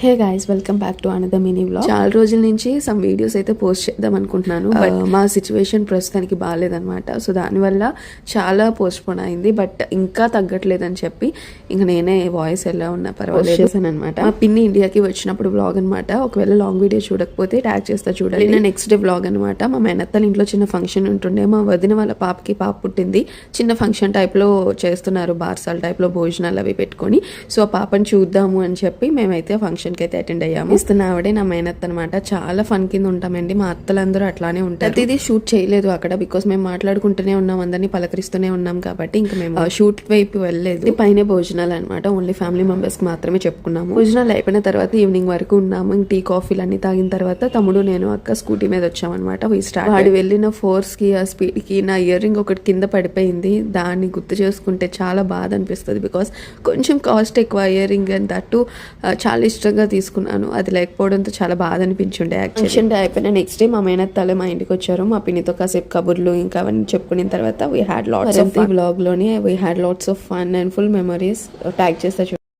Hey guys welcome back to another mini vlog చాలా రోజుల నుంచి సమ్ వీడియోస్ అయితే పోస్ట్ చేద్దాం అనుకుంటున్నాను బట్ మా సిచ్యువేషన్ ప్రస్తుతానికి బాగాలేదనమాట సో దానివల్ల చాలా పోస్ట్ పోన్ అయింది బట్ ఇంకా తగ్గట్లేదని చెప్పి ఇంక నేనే వాయిస్ ఎలా ఉన్నా పర్వాలేదు చేశాను అనమాట మా పిన్ని ఇండియాకి వచ్చినప్పుడు వ్లాగ్ అనమాట ఒకవేళ లాంగ్ వీడియో చూడకపోతే ట్యాగ్ చేస్తా చూడండి. నిన్న నెక్స్ట్ డే వ్లాగ్ అనమాట మా మేనత్తల ఇంట్లో చిన్న ఫంక్షన్ ఉంటుండే మా వదిన వాళ్ళ పాపకి పాప పుట్టింది. చిన్న ఫంక్షన్ టైప్లో చేస్తున్నారు బార్సాల్ టైప్లో భోజనాలు అవి పెట్టుకొని. సో ఆ పాపని చూద్దాము అని చెప్పి మేమైతే ఫంక్షన్ కి అయితే అటెండ్ అయ్యాము. ఇస్తున్న ఆవిడే నా మేనత్త అనమాట చాలా ఫన్ కింద ఉంటామండి. మా అత్తలందరూ అట్లానే ఉంటారు. ఇది షూట్ చేయలేదు అక్కడ బికాస్ మేము మాట్లాడుకుంటూనే ఉన్నాం. అందరినీ పలకరిస్తూనే ఉన్నాం కాబట్టి ఇంకా మేము షూట్ వైపు వెళ్ళలేదు. ఇది పైన భోజనాలు అనమాట ఓన్లీ ఫ్యామిలీ మెంబర్స్ మాత్రమే చెప్పుకున్నాము. భోజనాలు అయిపోయిన తర్వాత ఈవినింగ్ వరకు ఉన్నాము. ఇంక టీ కాఫీలు అన్ని తాగిన తర్వాత తమ్ముడు నేను అక్క స్కూటీ మీద వచ్చామన్నమాట. వీ స్టార్ట్ వాడు వెళ్ళిన ఫోర్స్కి ఆ స్పీడ్కి నా ఇయర్ రింగ్ ఒకటి కింద పడిపోయింది. దాన్ని గుర్తు చేసుకుంటే చాలా బాధ అనిపిస్తుంది బికాస్ కొంచెం కాస్ట్ ఎక్కువ ఇయర్ రింగ్ అని తట్టు ఆ, చాలా ఇష్టంగా తీసుకున్నాను. అది లేకపోవడంతో చాలా బాధ అనిపించుండే యాక్చువల్ అయిపోయిన నెక్స్ట్ డే మా మేనత్తాలే మా ఇంటికి వచ్చారు. మా పిన్నితో కాసేపు కబుర్లు ఇంకా అవన్నీ చెప్పుకున్న తర్వాత we had lots of బ్లాగ్లోని we had lots of fun and full memories tag చేస్తా